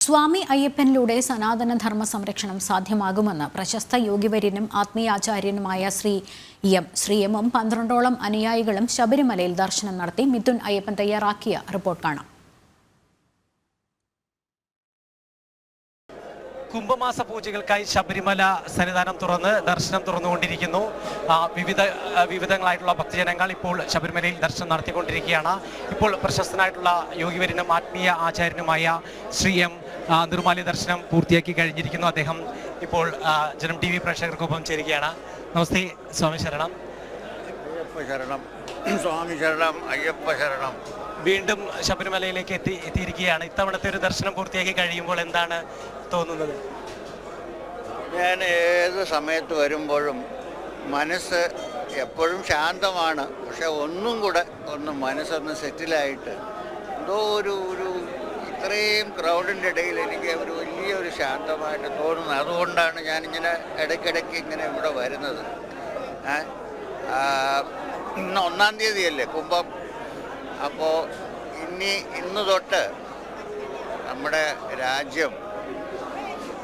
സ്വാമി അയ്യപ്പനിലൂടെ സനാതന ധർമ്മ സംരക്ഷണം സാധ്യമാകുമെന്ന് പ്രശസ്ത യോഗിവര്യനും ആത്മീയാചാര്യനുമായ ശ്രീ എം ശ്രീ എമ്മും പന്ത്രണ്ടോളം അനുയായികളും ശബരിമലയിൽ ദർശനം നടത്തി മിഥുൻ അയ്യപ്പൻ തയ്യാറാക്കിയ റിപ്പോർട്ട് കാണാം. കുംഭമാസ പൂജകൾക്കായി ശബരിമല സന്നിധാനം തുറന്ന് ദർശനം തുറന്നുകൊണ്ടിരിക്കുന്നു. വിവിധ വിവിധങ്ങളായിട്ടുള്ള ഭക്തജനങ്ങൾ ഇപ്പോൾ ശബരിമലയിൽ ദർശനം നടത്തിക്കൊണ്ടിരിക്കുകയാണ്. ഇപ്പോൾ പ്രശസ്തനായിട്ടുള്ള യോഗിവരനും ആത്മീയ ആചാര്യനുമായ ശ്രീ എം നിർമാലി ദർശനം പൂർത്തിയാക്കി കഴിഞ്ഞിരിക്കുന്നു. അദ്ദേഹം ഇപ്പോൾ ജനം ടി വി പ്രേക്ഷകർക്കൊപ്പം ചേരുകയാണ്. നമസ്തേ സ്വാമി ശരണം. അയ്യപ്പ ശരണം. സ്വാമി ശരണം അയ്യപ്പ ശരണം. വീണ്ടും ശബരിമലയിലേക്ക് എത്തി എത്തിയിരിക്കുകയാണ്. ഇത്തവണത്തെ ഒരു ദർശനം പൂർത്തിയാക്കി കഴിയുമ്പോൾ എന്താണ് തോന്നുന്നത്? ഞാൻ ഏത് സമയത്ത് വരുമ്പോഴും മനസ്സ് എപ്പോഴും ശാന്തമാണ്. പക്ഷെ ഒന്നും കൂടെ ഒന്ന് മനസ്സൊന്ന് സെറ്റിലായിട്ട് എന്തോ ഒരു ഒരു ഇത്രയും ക്രൗഡിന്റെ ഇടയിൽ എനിക്ക് ഒരു വലിയൊരു ശാന്തമായിട്ട് തോന്നുന്നത് അതുകൊണ്ടാണ് ഞാനിങ്ങനെ ഇടയ്ക്കിടയ്ക്ക് ഇങ്ങനെ ഇവിടെ വരുന്നത്. ഇന്ന് ഒന്നാം തീയതിയല്ലേ? കുംഭം അപ്പോൾ ഇനി ഇന്ന് തൊട്ട് നമ്മുടെ രാജ്യം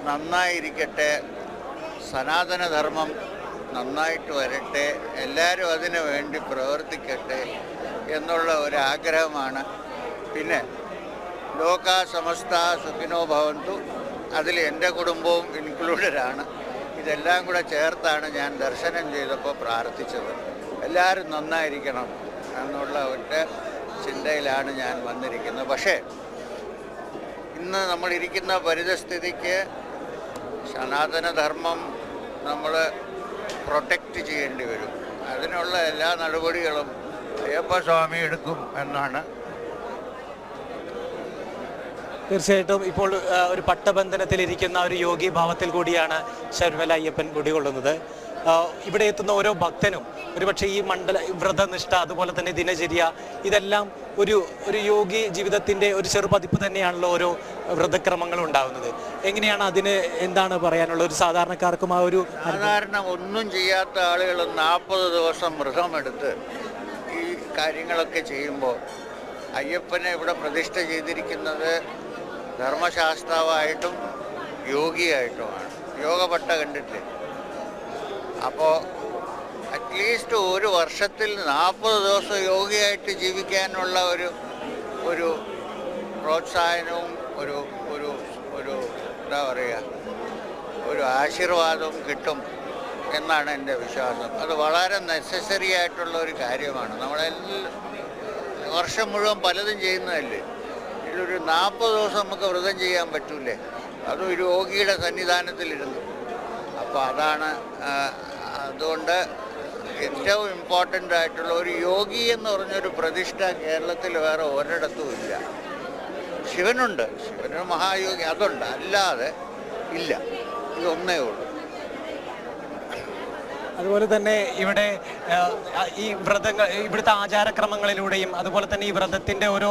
നന്നായിരിക്കട്ടെ സനാതനധർമ്മം നന്നായിട്ട് വരട്ടെ എല്ലാവരും അതിനു വേണ്ടി പ്രവർത്തിക്കട്ടെ എന്നുള്ള ഒരു ആഗ്രഹമാണ് പിന്നെ ലോക സമസ്ത സുഖിനോ ഭവന്തു അതിൽ എന്റെ കുടുംബവും ഇൻക്ലൂഡഡ് ആണ്. ഇതെല്ലാം കൂടെ ചേർത്താണ് ഞാൻ ദർശനം ചെയ്തപ്പോൾ പ്രാർത്ഥിച്ചത്. എല്ലാവരും നന്നായിരിക്കണം എന്നുള്ള ഒറ്റ ചിന്തയിലാണ് ഞാൻ വന്നിരിക്കുന്നത്. പക്ഷേ ഇന്ന് നമ്മളിരിക്കുന്ന പരിതസ്ഥിതിക്ക് സനാതനധർമ്മം നമ്മൾ പ്രൊട്ടക്റ്റ് ചെയ്യേണ്ടി വരും. അതിനുള്ള എല്ലാ നടപടികളും അയ്യപ്പസ്വാമി എടുക്കും എന്നാണ്. തീർച്ചയായിട്ടും ഇപ്പോൾ ഒരു പട്ടബന്ധനത്തിലിരിക്കുന്ന ഒരു യോഗി ഭാവത്തിൽ കൂടിയാണ് ശബരിമല അയ്യപ്പൻ കുടികൊള്ളുന്നത് ഇവിടെ എത്തുന്ന ഓരോ ഭക്തനും ഒരുപക്ഷെ ഈ മണ്ഡല വ്രതനിഷ്ഠ അതുപോലെ തന്നെ ദിനചര്യ ഇതെല്ലാം ഒരു ഒരു യോഗി ജീവിതത്തിന്റെ ഒരു ചെറുപതിപ്പ് തന്നെയാണല്ലോ ഓരോ വ്രതക്രമങ്ങളും ഉണ്ടാകുന്നത് എങ്ങനെയാണ് അതിന് എന്താണ് പറയാനുള്ള ഒരു സാധാരണക്കാർക്കും ആ ഒരു സാധാരണ ഒന്നും ചെയ്യാത്ത ആളുകൾ നാൽപ്പത് ദിവസം വ്രതമെടുത്ത് ഈ കാര്യങ്ങളൊക്കെ ചെയ്യുമ്പോൾ അയ്യപ്പനെ ഇവിടെ പ്രതിഷ്ഠ ചെയ്തിരിക്കുന്നത് ധർമ്മശാസ്താവായിട്ടും യോഗിയായിട്ടുമാണ്. യോഗപട്ട കണ്ടിട്ട് അപ്പോൾ അറ്റ്ലീസ്റ്റ് ഒരു വർഷത്തിൽ നാൽപ്പത് ദിവസം യോഗിയായിട്ട് ജീവിക്കാനുള്ള ഒരു ഒരു പ്രോത്സാഹനവും ഒരു ഒരു ഒരു എന്താ പറയുക ഒരു ആശീർവാദവും കിട്ടും എന്നാണ് എന്റെ വിശ്വാസം. അത് വളരെ നെസസറി ആയിട്ടുള്ള ഒരു കാര്യമാണ്. നമ്മളെല്ലാം വർഷം മുഴുവൻ പലതും ചെയ്യുന്നതല്ലേ? ഇതിലൊരു നാൽപ്പത് ദിവസം നമുക്ക് വ്രതം ചെയ്യാൻ പറ്റൂലേ? അതും ഒരു യോഗിയുടെ സന്നിധാനത്തിലിരുന്നു. അപ്പോൾ അതാണ് അതുകൊണ്ട് ഏറ്റവും ഇമ്പോർട്ടന്റ് ആയിട്ടുള്ള ഒരു യോഗി എന്ന് പറഞ്ഞൊരു പ്രതിഷ്ഠ കേരളത്തിൽ വേറെ ഒരിടത്തും ഇല്ല. ശിവനുണ്ട്. ശിവനൊരു മഹായോഗി അതുണ്ട്. അല്ലാതെ ഇല്ല. ഇതൊന്നേ ഉള്ളൂ. അതുപോലെ തന്നെ ഇവിടെ ഈ വ്രതങ്ങൾ ഇവിടുത്തെ ആചാരക്രമങ്ങളിലൂടെയും അതുപോലെ തന്നെ ഈ വ്രതത്തിന്റെ ഓരോ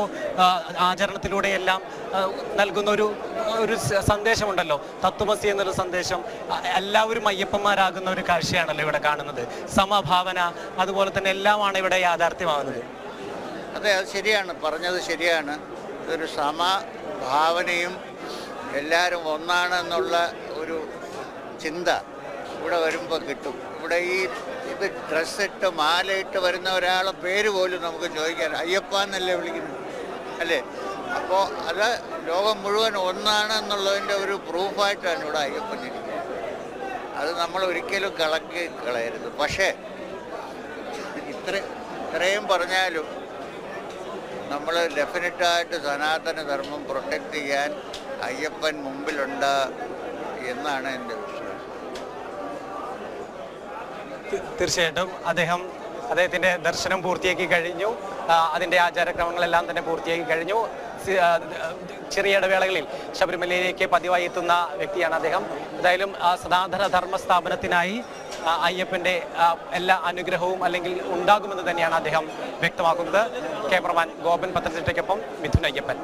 ആചരണത്തിലൂടെയെല്ലാം നൽകുന്ന ഒരു ഒരു സന്ദേശമുണ്ടല്ലോ. തത്വമസി എന്നൊരു സന്ദേശം. എല്ലാവരും അയ്യപ്പന്മാരാകുന്ന ഒരു കാഴ്ചയാണല്ലോ ഇവിടെ കാണുന്നത്. സമഭാവന അതുപോലെ തന്നെ എല്ലാമാണ് ഇവിടെ യാഥാർത്ഥ്യമാകുന്നത്. അതെ അത് ശരിയാണ്. പറഞ്ഞത് ശരിയാണ്. ഇതൊരു സമഭാവനയും എല്ലാവരും ഒന്നാണെന്നുള്ള ഒരു ചിന്ത. ഇവിടെ വരുമ്പോൾ കിട്ടും. ഇവിടെ ഈ ഇത് ഡ്രസ്സിട്ട് മാലയിട്ട് വരുന്ന ഒരാളെ പേര് പോലും നമുക്ക് ചോദിക്കാൻ അയ്യപ്പ എന്നല്ലേ വിളിക്കുന്നത്? അല്ലേ? അപ്പോൾ അത് ലോകം മുഴുവൻ ഒന്നാണ് ഒന്നാണെന്നുള്ളതിന്റെ ഒരു പ്രൂഫായിട്ടാണ് ഇവിടെ അയ്യപ്പൻ ഇരിക്കുന്നത്. അത് നമ്മൾ ഒരിക്കലും കളക്കി കളയരുത്. പക്ഷേ ഇത്ര ഇത്രയും പറഞ്ഞാലും നമ്മൾ ഡെഫിനറ്റായിട്ട് സനാതന ധർമ്മം പ്രൊട്ടക്റ്റ് ചെയ്യാൻ അയ്യപ്പൻ മുമ്പിലുണ്ട് എന്നാണ് എന്റെ വിശ്വാസം തീ- തീർച്ചയായിട്ടും അദ്ദേഹം അദ്ദേഹത്തിന്റെ ദർശനം പൂർത്തിയാക്കി കഴിഞ്ഞു. അതിന്റെ ആചാരക്രമങ്ങളെല്ലാം തന്നെ പൂർത്തിയാക്കി കഴിഞ്ഞു. ചെറിയ ഇടവേളകളിൽ ശബരിമലയിലേക്ക് പതിവായി എത്തുന്ന വ്യക്തിയാണ് അദ്ദേഹം. എന്തായാലും സനാതന ധർമ്മ സ്ഥാപനത്തിനായി അയ്യപ്പന്റെ എല്ലാ അനുഗ്രഹവും അല്ലെങ്കിൽ ഉണ്ടാകുമെന്ന് തന്നെയാണ് അദ്ദേഹം വ്യക്തമാക്കുന്നത്. ക്യാമറമാൻ ഗോപൻ പത്തനംതിട്ടയ്ക്കൊപ്പം മിഥുൻ അയ്യപ്പൻ.